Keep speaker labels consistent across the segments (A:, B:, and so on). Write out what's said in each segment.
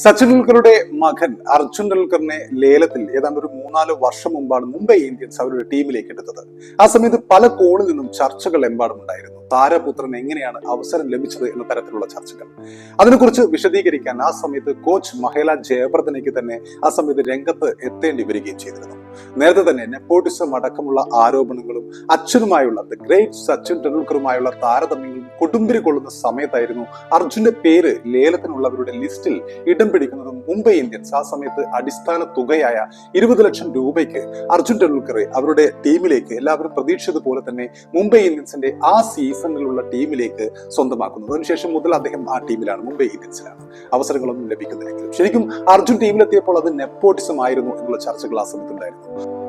A: സച്ചിൻ ടെണ്ടുൽക്കറുടെ മകൻ അർജുൻ ടെണ്ടുൽക്കറിനെ ലേലത്തിൽ ഏതാണ്ട് ഒരു മൂന്നാൽ വർഷം മുമ്പാണ് മുംബൈ ഇന്ത്യൻസ് അവരുടെ ടീമിലേക്ക് എടുത്തത്. ആ സമയത്ത് പല കോണിൽ നിന്നും ചർച്ചകൾ എമ്പാടും ഉണ്ടായിരുന്നു. താരപുത്രൻ എങ്ങനെയാണ് അവസരം ലഭിച്ചത് എന്ന തരത്തിലുള്ള ചർച്ചകൾ. അതിനെക്കുറിച്ച് വിശദീകരിക്കാൻ ആ സമയത്ത് കോച്ച് മഹേല ജയവർദ്ധനയ്ക്ക് തന്നെ ആ സമയത്ത് രംഗത്ത് എത്തേണ്ടി വരികയും ചെയ്തിരുന്നു. നേരത്തെ തന്നെ നെപ്പോട്ടിസം അടക്കമുള്ള ആരോപണങ്ങളും അച്ഛനുമായുള്ള ദ ഗ്രേറ്റ് സച്ചിൻ ടെണ്ടുൽക്കറുമായുള്ള താരതമ്യങ്ങളും കൊടുമ്പിരി കൊള്ളുന്ന സമയത്തായിരുന്നു അർജുന്റെ പേര് ലേലത്തിനുള്ളവരുടെ ലിസ്റ്റിൽ ഇടം പിടിക്കുന്നതും മുംബൈ ഇന്ത്യൻസ്. ആ സമയത്ത് അടിസ്ഥാന തുകയായ ഇരുപത് ലക്ഷം രൂപയ്ക്ക് അർജുൻ ടെണ്ടുൽക്കറെ അവരുടെ ടീമിലേക്ക് എല്ലാവരും പ്രതീക്ഷിച്ചതുപോലെ തന്നെ മുംബൈ ഇന്ത്യൻസിന്റെ ആ സീസണിലുള്ള ടീമിലേക്ക് സ്വന്തമാക്കുന്നത്. അതിനുശേഷം മുതൽ അദ്ദേഹം ആ ടീമിലാണ് മുംബൈ ഇന്ത്യൻസിലാണ് അവസരങ്ങളൊന്നും ലഭിക്കുന്നില്ലെങ്കിലും ശരിക്കും അർജുൻ ടീമിലെത്തിയപ്പോൾ അത് നെപ്പോട്ടിസം ആയിരുന്നു എന്നുള്ള ചർച്ചകൾ ആ സമയത്തുണ്ടായിരുന്നു.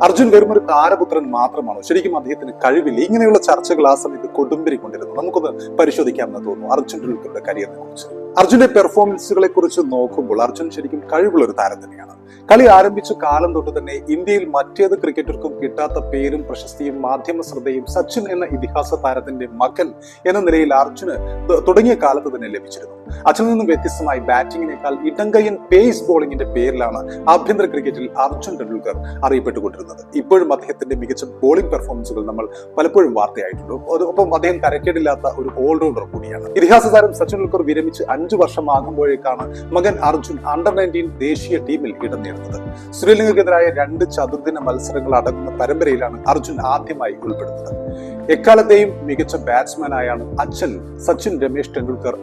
A: അർജുൻ വെറും ഒരു താരപുത്രൻ മാത്രമാണോ? ശരിക്കും അദ്ദേഹത്തിന് കഴിവില്ല. ഇങ്ങനെയുള്ള ചർച്ചകൾ ആ സമയത്ത് കൊടുമ്പിരി കൊണ്ടിരുന്നു. നമുക്കൊന്ന് പരിശോധിക്കാമെന്ന് തോന്നുന്നു അർജുൻ ടെണ്ടുൽക്കറുടെ കരിയറിനെ കുറിച്ച്. അർജുന്റെ പെർഫോമൻസുകളെ കുറിച്ച് നോക്കുമ്പോൾ അർജുൻ ശരിക്കും കഴിവുള്ള ഒരു താരം തന്നെയാണ്. കളി ആരംഭിച്ച കാലം തൊട്ട് തന്നെ ഇന്ത്യയിൽ മറ്റേത് ക്രിക്കറ്റർക്കും കിട്ടാത്ത പേരും പ്രശസ്തിയും മാധ്യമ ശ്രദ്ധയും സച്ചിൻ എന്ന ഇതിഹാസ താരത്തിന്റെ മകൻ എന്ന നിലയിൽ അർജുന് തുടങ്ങിയ കാലത്ത് തന്നെ ലഭിച്ചിരുന്നു. അച്ഛനിൽ നിന്നും വ്യത്യസ്തമായി ബാറ്റിങ്ങിനേക്കാൾ ഇടങ്കയ്യൻ പേസ് ബോളിംഗിന്റെ പേരിലാണ് ആഭ്യന്തര ക്രിക്കറ്റിൽ അർജുൻ ടെണ്ടുൽക്കർ അറിയപ്പെട്ടുകൊണ്ടിരുന്നത്. ഇപ്പോഴും അദ്ദേഹത്തിന്റെ മികച്ച ബോളിംഗ് പെർഫോമൻസുകൾ നമ്മൾ പലപ്പോഴും വാർത്തയായിട്ടുണ്ട്. ഒപ്പം അദ്ദേഹം തരക്കേടില്ലാത്ത ഒരു ഓൾറൗണ്ടർ കൂടിയാണ്. ഇതിഹാസ താരം സച്ചിൻ ടെണ്ടുൽക്കർ വിരമിച്ച് അഞ്ചു വർഷമാകുമ്പോഴേക്കാണ് മകൻ അർജുൻ അണ്ടർ നയന്റീൻ ദേശീയ ടീമിൽ ഇടം നേടുന്നത്. ശ്രീലങ്കയ്ക്കെതിരായ രണ്ട് ചതുർദിന മത്സരങ്ങൾ അടങ്ങുന്ന പരമ്പരയിലാണ് അർജുൻ ആദ്യമായി ഉൾപ്പെടുന്നത്. എക്കാലത്തെയും മികച്ച ബാറ്റ്സ്മാനായാണ് അച്ഛൻ സച്ചിൻ രമേശ് ടെണ്ടുൽക്കർ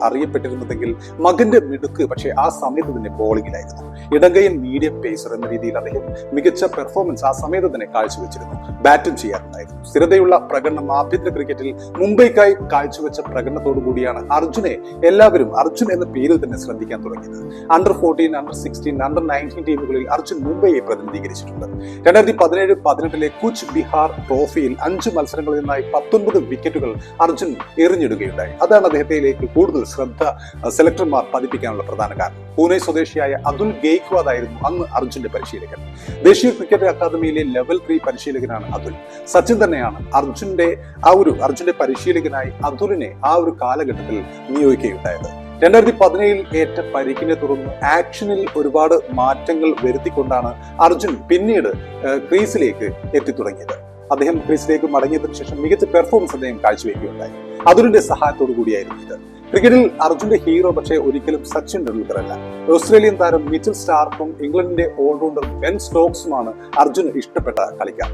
A: അറിയപ്പെട്ടിരുന്നതെങ്കിൽ മകന്റെ മിടുക്ക് പക്ഷേ ആ സമയത്ത് തന്നെ ബോളിങ്ങിലായിരുന്നു ഇടങ്കയൻ മീഡിയം പേസർ എന്ന രീതിയിൽ അദ്ദേഹം മികച്ച പെർഫോമൻസ് ആ സമയത്ത് തന്നെ കാഴ്ചവെച്ചിരുന്നു. ബാറ്റും ചെയ്യാറുണ്ടായിരുന്നു. സ്ഥിരതയുള്ള പ്രകടനം ആഭ്യന്തര ക്രിക്കറ്റിൽ മുംബൈക്കായി കാഴ്ചവെച്ച പ്രകടനത്തോടു കൂടിയാണ് അർജുനെ എല്ലാവരും അർജുൻ എന്ന പേരിൽ തന്നെ ശ്രദ്ധിക്കാൻ തുടങ്ങിയത്. Under fourteen under sixteen under nineteen ടീമുകളിൽ അർജുൻ മുംബൈയെ പ്രതിനിധീകരിച്ചിട്ടുണ്ട്. രണ്ടായിരത്തി പതിനേഴ് പതിനെട്ടിലെ കുച്ച് ബിഹാർ ട്രോഫിയിൽ അഞ്ച് മത്സരങ്ങളിൽ നിന്നായി പത്തൊൻപത് വിക്കറ്റുകൾ അർജുൻ എറിഞ്ഞിടുകയുണ്ടായി. അതാണ് അദ്ദേഹത്തിലേക്ക് കൂടുതൽ ശ്രദ്ധ സെലക്ടർമാർ പതിപ്പിക്കാനുള്ള പ്രധാന കാരണം. പൂനെ സ്വദേശിയായ അതുൽ ഗെയ്ക്വാദ് ആയിരുന്നു അന്ന് അർജുന്റെ പരിശീലകൻ. ദേശീയ ക്രിക്കറ്റ് അക്കാദമിയിലെ ലെവൽ ത്രീ പരിശീലകനാണ് അതുൽ. സച്ചിൻ തന്നെയാണ് അർജുന്റെ ആ ഒരു അർജുന്റെ പരിശീലകനായി അതുലിനെ ആ ഒരു കാലഘട്ടത്തിൽ നിയോഗിക്കുകയുണ്ടായത്. രണ്ടായിരത്തി പതിനേഴിൽ ഏറ്റ പരിക്കിനെ തുടർന്ന് ആക്ഷനിൽ ഒരുപാട് മാറ്റങ്ങൾ വരുത്തിക്കൊണ്ടാണ് അർജുൻ പിന്നീട് ക്രീസിലേക്ക് എത്തിത്തുടങ്ങിയത്. അദ്ദേഹം ക്രീസിലേക്ക് മടങ്ങിയതിനു ശേഷം മികച്ച പെർഫോമൻസ് അദ്ദേഹം കാഴ്ചവെക്കുകയുണ്ടായി. അതുലിന്റെ സഹായത്തോടു കൂടിയായിരുന്നു ഇത്. ക്രിക്കറ്റിൽ അർജുന്റെ ഹീറോ പക്ഷേ ഒരിക്കലും സച്ചിൻ ടെണ്ടുൽക്കർ അല്ല ഓസ്ട്രേലിയൻ താരം മിച്ചൽ സ്റ്റാർക്കും ഇംഗ്ലണ്ടിന്റെ ഓൾറൗണ്ടർ ബെൻ സ്റ്റോക്സുമാണ് അർജുന് ഇഷ്ടപ്പെട്ട കളിക്കാർ.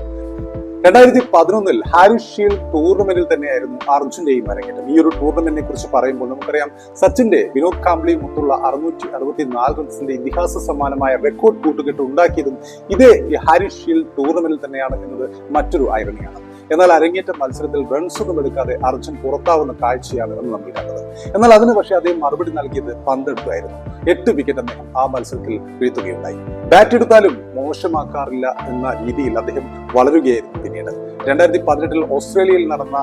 A: രണ്ടായിരത്തി പതിനൊന്നിൽ ഹാരിസ് ടൂർണമെന്റിൽ തന്നെയായിരുന്നു അർജുന്റെയും അരങ്ങേറ്റം. ഈ ഒരു ടൂർണമെന്റിനെ കുറിച്ച് പറയുമ്പോൾ നമുക്കറിയാം സച്ചിന്റെ വിനോദ് കാംബ്ലിയും മുത്തുള്ള അറുന്നൂറ്റി അറുപത്തി നാല് റൺസിന്റെ ഇതിഹാസ സമാനമായ റെക്കോർഡ് കൂട്ടുകെട്ട് ഉണ്ടാക്കിയതും ഇതേ ഹാരിസ് ടൂർണമെന്റിൽ തന്നെയാണ് എന്നത് മറ്റൊരു ഐറണിയാണ് എന്നാൽ അരങ്ങേറ്റ മത്സരത്തിൽ റൺസ് ഒന്നും എടുക്കാതെ അർജുൻ പുറത്താവുന്ന കാഴ്ചയാണ് എന്ന് നമ്മൾ കണ്ടത്. എന്നാൽ അതിന് പക്ഷേ അദ്ദേഹം മറുപടി നൽകിയത് പന്തെടുത്തായിരുന്നു എട്ട് വിക്കറ്റ് അദ്ദേഹം ആ മത്സരത്തിൽ വീഴ്ത്തുകയുണ്ടായി. ബാറ്റ് എടുത്താലും മോശമാക്കാറില്ല എന്ന രീതിയിൽ അദ്ദേഹം വളരുകയായിരുന്നു പിന്നീട്. രണ്ടായിരത്തി പതിനെട്ടിൽ ഓസ്ട്രേലിയയിൽ നടന്ന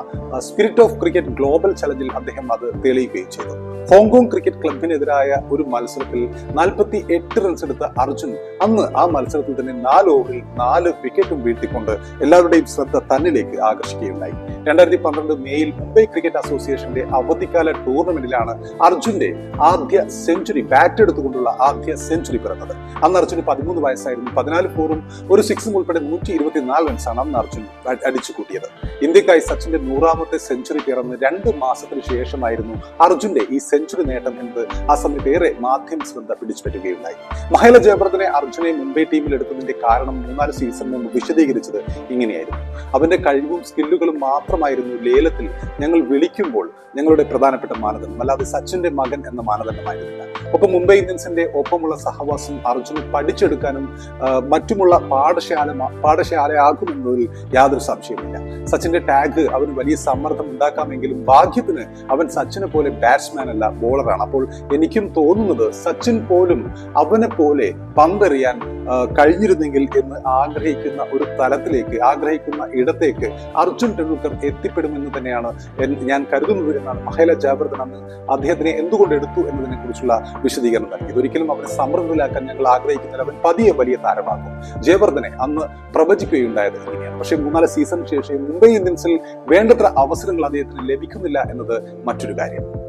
A: സ്പിരിറ്റ് ഓഫ് ക്രിക്കറ്റ് ഗ്ലോബൽ ചലഞ്ചിൽ അദ്ദേഹം അത് തെളിയിക്കുകയും ചെയ്തു. ഹോങ്കോങ് ക്രിക്കറ്റ് ക്ലബിനെതിരായ ഒരു മത്സരത്തിൽ നാൽപ്പത്തി എട്ട് റൺസ് എടുത്ത അർജുൻ അന്ന് ആ മത്സരത്തിൽ തന്നെ നാല് ഓവറിൽ നാല് വിക്കറ്റും വീഴ്ത്തിക്കൊണ്ട് എല്ലാവരുടെയും ശ്രദ്ധ തന്നിലേക്ക് ആകർഷിക്കുകയുണ്ടായി. രണ്ടായിരത്തി പന്ത്രണ്ട് മെയ്യിൽ മുംബൈ ക്രിക്കറ്റ് അസോസിയേഷന്റെ അവധിക്കാല ടൂർണമെന്റിലാണ് അർജുന്റെ ആദ്യ സെഞ്ചുറി ബാറ്റ് എടുത്തുകൊണ്ടുള്ള ആദ്യ സെഞ്ചുറി പിറന്നത്. അന്ന് അർജുന് പതിമൂന്ന് വയസ്സായിരുന്നു. പതിനാല് ഫോറും ഒരു സിക്സും ഉൾപ്പെടെ നൂറ്റി ഇരുപത്തിനാല് റൺസാണ് അന്ന് അർജുൻ അടിച്ചു കൂട്ടിയത്. ഇന്ത്യക്കായി സച്ചിന്റെ നൂറാമത്തെ സെഞ്ചുറി പിറന്ന് രണ്ട് മാസത്തിന് ശേഷമായിരുന്നു അർജുന്റെ ഈ സെഞ്ചുറി നേട്ടം എന്നത് ആ സമയത്ത് ഏറെ മാധ്യമ ശ്രദ്ധ പിടിച്ചുപറ്റുകയുണ്ടായി. മഹേല ജയവർദ്ധനെ അർജുനെ മുംബൈ ടീമിൽ എടുത്തതിന്റെ കാരണം മൂന്നാൽ സീസൺ മുമ്പ് വിശദീകരിച്ചത് ഇങ്ങനെയായിരുന്നു. അവന്റെ കഴിവും സ്കില്ലുകളും മാത്രമായിരുന്നു ലേലത്തിൽ ഞങ്ങൾ വിളിക്കുമ്പോൾ ഞങ്ങളുടെ പ്രധാനപ്പെട്ട മാനദണ്ഡം. അല്ലാതെ സച്ചിന്റെ മകൻ എന്ന മാനദണ്ഡമായിരുന്നില്ല. ഒപ്പം മുംബൈ ഇന്ത്യൻസിന്റെ ഒപ്പമുള്ള സഹവാസം അർജുന് പഠിച്ചെടുക്കാനും മറ്റുമുള്ള പാഠശാല പാഠശാലയാകുമെന്നതിൽ യാതൊരു സംശയമില്ല സച്ചിന്റെ ടാഗ് അവന് വലിയ സമ്മർദ്ദം ഉണ്ടാക്കാമെങ്കിലും ഭാഗ്യത്തിന് അവൻ സച്ചിനെ പോലെ ബാറ്റ്സ്മാൻ അല്ല ബോളറാണ് അപ്പോൾ എനിക്കും തോന്നുന്നത് സച്ചിൻ പോലും അവനെ പോലെ പന്തെറിയാൻ കഴിഞ്ഞിരുന്നെങ്കിൽ എന്ന് ആഗ്രഹിക്കുന്ന ഒരു തലത്തിലേക്ക് ആഗ്രഹിക്കുന്ന ഇടത്തേക്ക് അർജുൻ ടെണ്ടുൽക്കർ എത്തിപ്പെടുമെന്ന് തന്നെയാണ് ഞാൻ കരുതുന്നത് എന്നാണ് മഹേല ജാബർദൻ അന്ന് അദ്ദേഹത്തിനെ എന്തുകൊണ്ട് എടുത്തു എന്നതിനെ കുറിച്ചുള്ള വിശദീകരണം നൽകി. ഒരിക്കലും അവനെ സമൃദ്ധിലാക്കാൻ ഞങ്ങൾ ആഗ്രഹിക്കുന്നില്ല. അവൻ പതിയെ വലിയ താരമാകും. ജയവർദ്ധനെ അന്ന് പ്രവചിക്കുകയുണ്ടായത് ഇങ്ങനെയാണ്. പക്ഷേ മൂന്നാൽ സീസൺ ശേഷം മുംബൈ ഇന്ത്യൻസിൽ വേണ്ടത്ര അവസരങ്ങൾ അദ്ദേഹത്തിന് ലഭിക്കുന്നില്ല എന്നത് മറ്റൊരു കാര്യം.